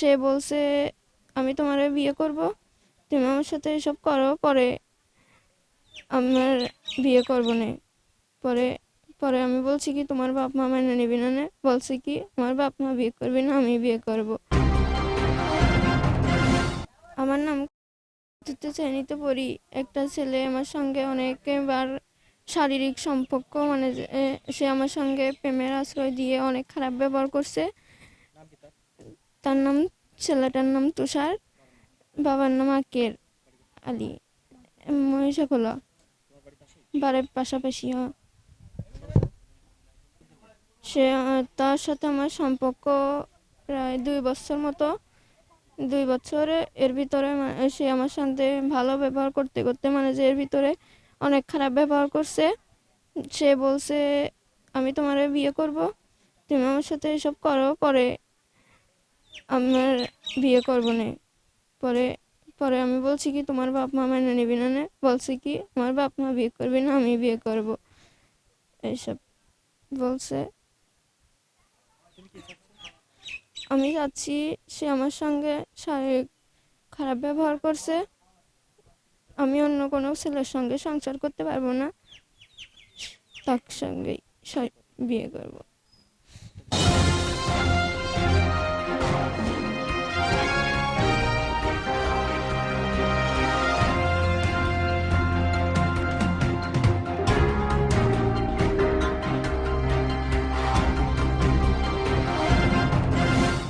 সে বলছে, আমি তোমার বিয়ে করব। তুমি আমার সাথে এসব করো, পরে আমার বিয়ে করব না। পরে পরে আমি বলছি কি, তোমার বাপ মা মেনে নিবি না? বলছে কি, আমার বাপ মা বিয়ে করবি না, আমি বিয়ে করব। আমার নাম চতুর্থ শ্রেণীতে পড়ি একটা ছেলে আমার সঙ্গে অনেকবার শারীরিক সম্পর্ক মানে সে আমার সঙ্গে প্রেমের আশ্রয় দিয়ে অনেক খারাপ ব্যবহার করছে। তার নাম, ছেলেটার নাম তুষার, বাবার নাম আকের আলী, মহিষাখোলা, বাড়ির পাশাপাশি হ্যাঁ। সে তার সাথে আমার সম্পর্ক প্রায় দুই বছর মতো দুই বছরে এর ভিতরে সে আমার সাথে ভালো ব্যবহার করতে করতে মানে যে এর ভিতরে অনেক খারাপ ব্যবহার করছে সে বলছে, আমি তোমার বিয়ে করব, তুমি আমার সাথে এসব করো, পরে আমার বিয়ে করব না। পরে পরে আমি বলছি কি, তোমার বাপ মা মেনে নিবি না নে? বলছে কি আমার বাপ মা বিয়ে করবি না, আমি বিয়ে করব। এইসব বলছে। আমি যাচ্ছি, সে আমার সঙ্গে শারীরিক খারাপ ব্যবহার করছে। আমি অন্য কোনো ছেলের সঙ্গে সংসার করতে পারব না। তার সঙ্গেই বিয়ে করব।